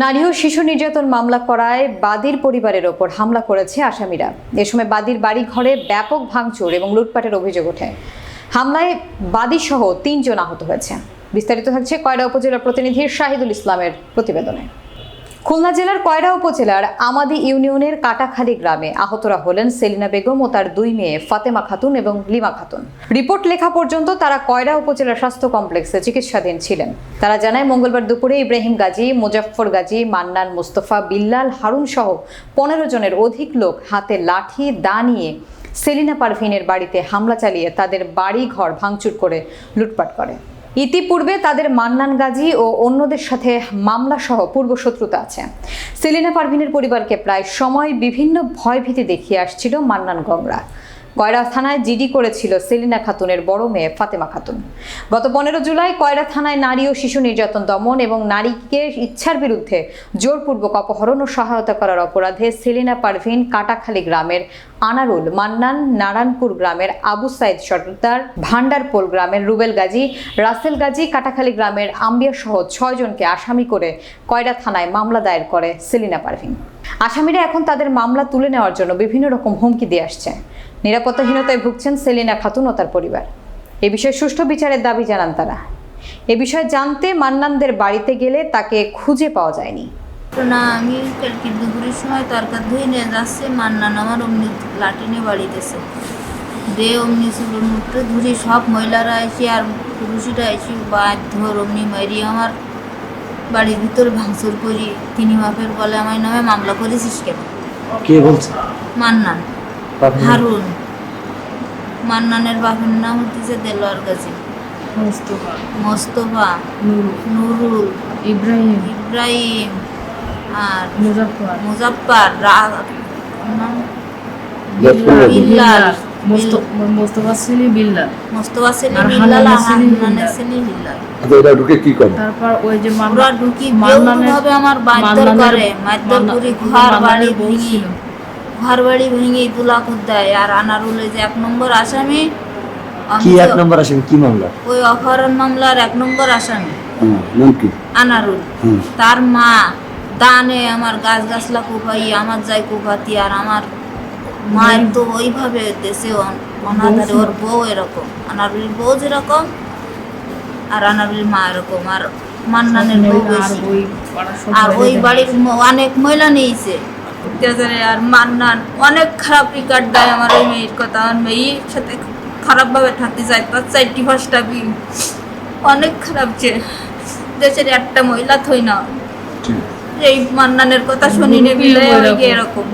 নারী ও শিশু নির্যাতন মামলা করায় বাদীর পরিবারের ওপর হামলা করেছে আসামিরা। এ সময় বাদীর বাড়ি ঘরে ব্যাপক ভাঙচুর এবং লুটপাটের অভিযোগ ওঠে। হামলায় বাদীসহ তিনজন আহত হয়েছে। বিস্তারিত থাকছে কয়রা উপজেলার প্রতিনিধি শাহিদুল ইসলামের প্রতিবেদনে। খুলনা জেলার কয়রা উপজেলার আমাদি ইউনিয়নের কাটাখালী গ্রামে আহতরা হলেন সেলিনা বেগম ও তার দুই মেয়ে ফাতেমা খাতুন এবং লিমা খাতুন। রিপোর্ট লেখা পর্যন্ত তারা কয়রা উপজেলা স্বাস্থ্য কমপ্লেক্সে চিকিৎসাধীন ছিলেন। তারা জানায়, মঙ্গলবার দুপুরে ইব্রাহিম গাজী, মুজাফফর গাজী, মান্নান মুস্তফা, বিল্লাল হারুন সহ পনেরো জনের অধিক লোক হাতে লাঠি, দা নিয়ে সেলিনা পারভিনের বাড়িতে হামলা চালিয়ে তাদের বাড়ি ঘর ভাঙচুর করে লুটপাট করে। ইতিপূর্বে তাদের মান্নান গাজী ও অন্যদের সাথে মামলা সহ পূর্ব শত্রুতা আছে। সেলিনা পারভিনের পরিবারকে প্রায় সময় বিভিন্ন ভয়ভীতি দেখিয়ে আসছিল মান্নান গংরা কয়রা থানায় জিডি করেছিল সেলিনা খাতুনের বড় মেয়ে ফাতেমা খাতুন। গত পনেরো জুলাই কয়রা থানায় নারী ও শিশু নির্যাতন দমন এবং নারীকে ইচ্ছার বিরুদ্ধে জোরপূর্বক অপহরণ ও সহায়তা করার অপরাধে সেলিনা পারভিন কাটাখালী গ্রামের আনারুল মান্নান নারায়ণপুর গ্রামের আবু সাইদ সর্দার ভান্ডারপোল গ্রামের রুবেল গাজী, রাসেল গাজী কাটাখালী গ্রামের আম্বিয়া সহ ছয়জনকে আসামি করে কয়রা থানায় মামলা দায়ের করে সেলিনা পারভিন। আসামিরা এখন তাদের মামলা তুলে নেওয়ার জন্য বিভিন্ন রকম হুমকি দিয়ে আসছে। নিরাপত্তাহীনতায় ভুগছেন সেলিনা খাতুন ও তার পরিবার। এ বিষয়ে সুষ্ঠু বিচারের দাবি জানান তারা। এ বিষয়ে জানতে মান্নানদের বাড়িতে গেলে তাকে খুঁজে পাওয়া যায়নি। না আমি কালকে দুপুরের সময় তরকার ধুয়ে নিয়ে যাচ্ছে, মান্নান আমার অমনি লাঠি নিয়ে বাড়িতেছে দে অমনি চুলোর মুখটা ধরে সব মহিলারা এসে আর পুরুষরা এসে বাদ ধর অমনি মারি আমার বাড়ির ভিতর ভাঙচুর করি তিনি বাপের বলে আমার নামে মামলা করেছিস কেন? কে বলছে? মান্নান। হারুন। মান্নানের বাপের নাম হচ্ছে দেলোয়ার গাজী। মোস্তফা। মোস্তফা নুরুল। ইব্রাহিম। ইব্রাহিম। আর মুজাফফর। মুজাফফর রা- নাম? বিল্লাল। বিল্লাল মোস্ত- মোস্তফা সিলি বিল্লাল। মোস্তফা সেলিম বিল্লাল আর হান্নান সেলিম বিল্লাল। সেলিম বিল্লাল ঢুকে কি করে তারপর ওই যে ওরা ঢুকি ভাবে আমার মারধর করে। মারধর করে ঘর বাড়ি ভেঙে ছিল। ঘর বাড়ি ভেঙে দুলাকুর দেয়। আর আনারুলে যে এক নম্বর আসামি কি এক নম্বর আসবে কি মামলা? ওই অপহরণ মামলার এক নম্বর আসামি। আনারুল। তার মা দানে আমার গাছ গাছলা কোপাই আমার যাই কোপাতি আর আমার মায়ের তো ওইভাবে দেশে ওর বউ এরকম। আনারুলির বউ যেরকম আর আনারুলির মা এরকম। আর মান্নানের বউ বেশি। আর ওই বাড়ির অনেক মহিলা নিয়েছে। অত্যাচারে আর মান্নান অনেক খারাপ রিকার্ড দেয় আমার ওই মেয়ের কথা। আমার মেয়ের সাথে খারাপভাবে থাকতে চায় তার চারটি পাঁচটা বিল অনেক খারাপ যে দেশের একটা মহিলা থই না। এই মান্নানের কথা শুনি নে বিলে এরকম।